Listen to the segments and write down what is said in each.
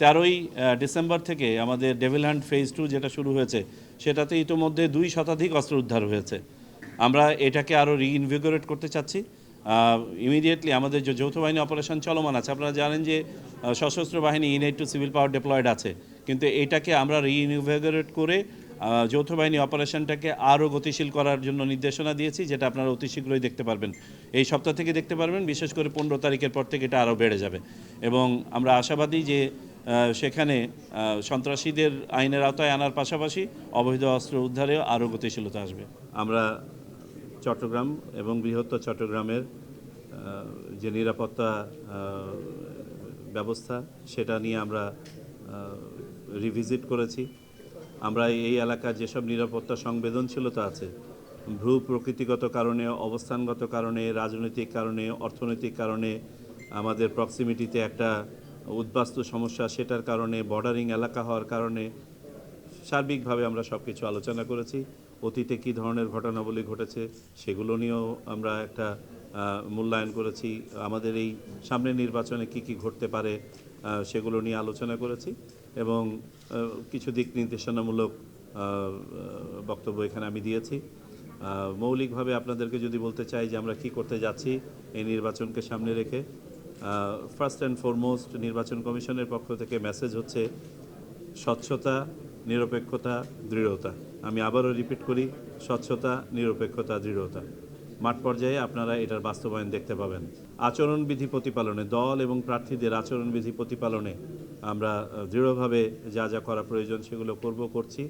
তেরোই ডিসেম্বর থেকে আমাদের ডেভিল হ্যান্ড ফেজ টু যেটা শুরু হয়েছে, সেটাতে ইতোমধ্যে দুই শতাধিক অস্ত্র উদ্ধার হয়েছে। আমরা এটাকে আরও রিইনভিগোরেট করতে চাচ্ছি। ইমিডিয়েটলি আমাদের যে যৌথ বাহিনী অপারেশন চলমান আছে, আপনারা জানেন যে সশস্ত্র বাহিনী in aid to civil power deployed আছে। কিন্তু এটাকে আমরা রিইনভিগোরেট করে যৌথ বাহিনী অপারেশনটাকে আরও গতিশীল করার জন্য নির্দেশনা দিয়েছি, যেটা আপনারা অতি শীঘ্রই দেখতে পারবেন। এই সপ্তাহ থেকে দেখতে পারবেন, বিশেষ করে পনেরো তারিখের পর থেকে এটা আরও বেড়ে যাবে। এবং আমরা আশাবাদী যে সেখানে সন্ত্রাসীদের আইনের আওতায় আনার পাশাপাশি অবৈধ অস্ত্র উদ্ধারেও আরও গতিশীলতা আসবে। আমরা চট্টগ্রাম এবং বৃহত্তর চট্টগ্রামের যে নিরাপত্তা ব্যবস্থা, সেটা নিয়ে আমরা রিভিজিট করেছি। আমরা এই এলাকার যেসব নিরাপত্তা সংবেদনশীলতা আছে, ভূ প্রকৃতিগত কারণে, অবস্থানগত কারণে, রাজনৈতিক কারণে, অর্থনৈতিক কারণে, আমাদের প্রক্সিমিটিতে একটা উদ্বাস্তু সমস্যা সেটার কারণে বর্ডারিং এলাকা হওয়ার কারণে সার্বিকভাবে আমরা সব কিছু আলোচনা করেছি। অতীতে কী ধরনের ঘটনাবলী ঘটেছে সেগুলো নিয়েও আমরা একটা মূল্যায়ন করেছি। আমাদের এই সামনের নির্বাচনে কি কি ঘটতে পারে সেগুলো নিয়ে আলোচনা করেছি এবং কিছু দিক নির্দেশনামূলক বক্তব্য এখানে আমি দিয়েছি। মৌলিকভাবে আপনাদেরকে যদি বলতে চাই যে আমরা কি করতে যাচ্ছি এই নির্বাচনকে সামনে রেখে ফার্স্ট অ্যান্ড ফরমোস্ট নির্বাচন কমিশনের পক্ষ থেকে মেসেজ হচ্ছে স্বচ্ছতা, নিরপেক্ষতা, দৃঢ়তা। আমি আবারও রিপিট করি, স্বচ্ছতা, নিরপেক্ষতা, দৃঢ়তা। মাঠ পর্যায়ে আপনারা এটার বাস্তবায়ন দেখতে পাবেন। আচরণবিধি প্রতিপালনে, দল এবং প্রার্থীদের আচরণবিধি প্রতিপালনে আমরা দৃঢ়ভাবে যা যা করা প্রয়োজন সেগুলো করব, করছি।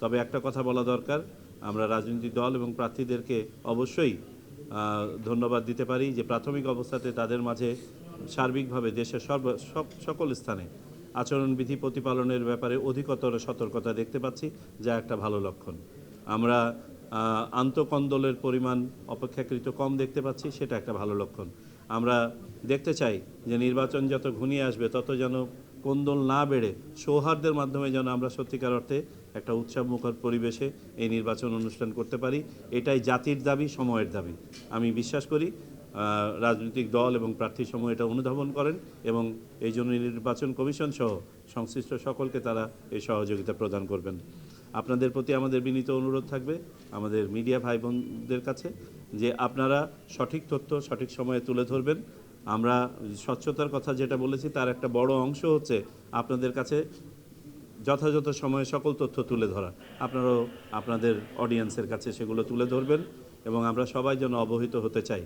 তবে একটা কথা বলা দরকার, আমরা রাজনৈতিক দল এবং প্রার্থীদেরকে অবশ্যই ধন্যবাদ দিতে পারি যে প্রাথমিক অবস্থাতে তাদের মাঝে সার্বিকভাবে দেশের সর্ব সব সকল স্থানে আচরণবিধি প্রতিপালনের ব্যাপারে অধিকতর সতর্কতা দেখতে পাচ্ছি, যা একটা ভালো লক্ষণ। আমরা আন্তঃকন্দলের পরিমাণ অপেক্ষাকৃত কম দেখতে পাচ্ছি, সেটা একটা ভালো লক্ষণ। আমরা দেখতে চাই যে নির্বাচন যত ঘনিয়ে আসবে, তত যেন কোন্দল না বেড়ে সৌহার্দ্যের মাধ্যমে যেন আমরা সত্যিকার অর্থে একটা উৎসবমুখর পরিবেশে এই নির্বাচন অনুষ্ঠান করতে পারি। এটাই জাতির দাবি, সময়ের দাবি। আমি বিশ্বাস করি রাজনৈতিক দল এবং প্রার্থী সমূহ এটা অনুধাবন করেন এবং এই জন্য নির্বাচন কমিশন সহ সংশ্লিষ্ট সকলকে তারা এই সহযোগিতা প্রদান করবেন। আপনাদের প্রতি আমাদের বিনীত অনুরোধ থাকবে আমাদের মিডিয়া ভাই বোনদের কাছে যে আপনারা সঠিক তথ্য সঠিক সময়ে তুলে ধরবেন। আমরা স্বচ্ছতার কথা যেটা বলেছি তার একটা বড় অংশ হচ্ছে আপনাদের কাছে যথাযথ সময়ে সকল তথ্য তুলে ধরা। আপনারাও আপনাদের অডিয়েন্সের কাছে সেগুলো তুলে ধরবেন এবং আমরা সবাই যেন অবহিত হতে চাই।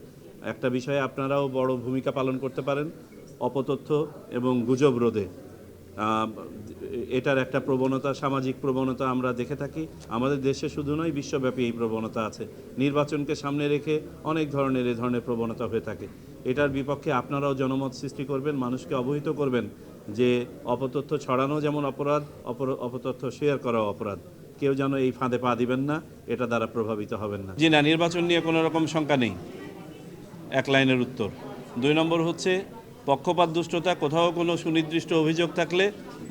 একটা বিষয়ে আপনারাও বড় ভূমিকা পালন করতে পারেন, অপতথ্য এবং গুজব রোধে। এটার একটা প্রবণতা, সামাজিক প্রবণতা আমরা দেখে থাকি। আমাদের দেশে শুধু নয়, বিশ্বব্যাপী এই প্রবণতা আছে। নির্বাচনকে সামনে রেখে অনেক ধরনের এ ধরনের প্রবণতা হয়ে থাকে। এটার বিপক্ষে আপনারাও জনমত সৃষ্টি করবেন, মানুষকে অবহিত করবেন যে অপতথ্য ছড়ানো যেমন অপরাধ, অপর, অপতথ্য শেয়ার করাও অপরাধ। কেউ যেন এই ফাঁদে পা দিবেন না, এটা দ্বারা প্রভাবিত হবেন না। জি না, নির্বাচন নিয়ে কোনো রকম শঙ্কা নেই। এক লাইনের উত্তর। দুই নম্বর হচ্ছে, পক্ষপাত, দুষ্টতা, কোথাও কোনো সুনির্দিষ্ট অভিযোগ থাকলে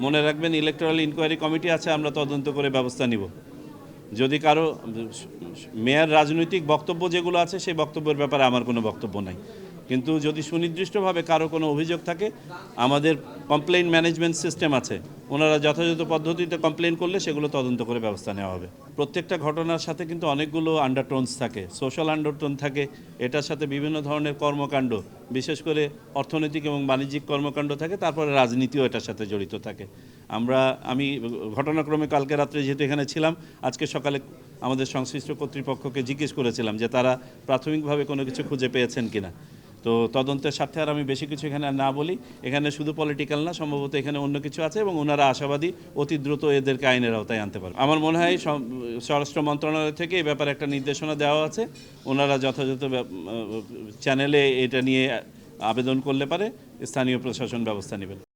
মনে রাখবেন ইলেকট্রাল ইনকোয়ারি কমিটি আছে, আমরা তদন্ত করে ব্যবস্থা নিব। যদি কারও, মেয়ার রাজনৈতিক বক্তব্য যেগুলো আছে, সেই বক্তব্যের ব্যাপারে আমার কোনো বক্তব্য নাই। কিন্তু যদি সুনির্দিষ্টভাবে কারও কোনো অভিযোগ থাকে, আমাদের কমপ্লেইন ম্যানেজমেন্ট সিস্টেম আছে ওনারা যথাযথ পদ্ধতিতে কমপ্লেন করলে সেগুলো তদন্ত করে ব্যবস্থা নেওয়া হবে। প্রত্যেকটা ঘটনার সাথে কিন্তু অনেকগুলো আন্ডারটোনস থাকে সোশ্যাল আন্ডারটোন থাকে, এটার সাথে বিভিন্ন ধরনের কর্মকাণ্ড, বিশেষ করে অর্থনৈতিক এবং বাণিজ্যিক কর্মকাণ্ড থাকে, তারপরে রাজনীতিও এটার সাথে জড়িত থাকে। আমরা, আমি ঘটনাক্রমে কালকে রাত্রে যেহেতু এখানে ছিলাম, আজকে সকালে আমাদের সংশ্লিষ্ট কর্তৃপক্ষকে জিজ্ঞেস করেছিলাম যে তারা প্রাথমিকভাবে কোনো কিছু খুঁজে পেয়েছেন কিনা। তো তদন্তের স্বার্থে আর আমি বেশি কিছু এখানে না বলি। এখানে শুধু পলিটিক্যাল না, সম্ভবত এখানে অন্য কিছু আছে এবং ওনারা আশাবাদী অতি দ্রুত এদেরকে আইনের আওতায় আনতে পারবে। আমার মনে হয় স্বরাষ্ট্র মন্ত্রণালয় থেকে এই ব্যাপারে একটা নির্দেশনা দেওয়া আছে। ওনারা যথাযথ চ্যানেলে এটা নিয়ে আবেদন করলে পারে, স্থানীয় প্রশাসন ব্যবস্থা নেবেন।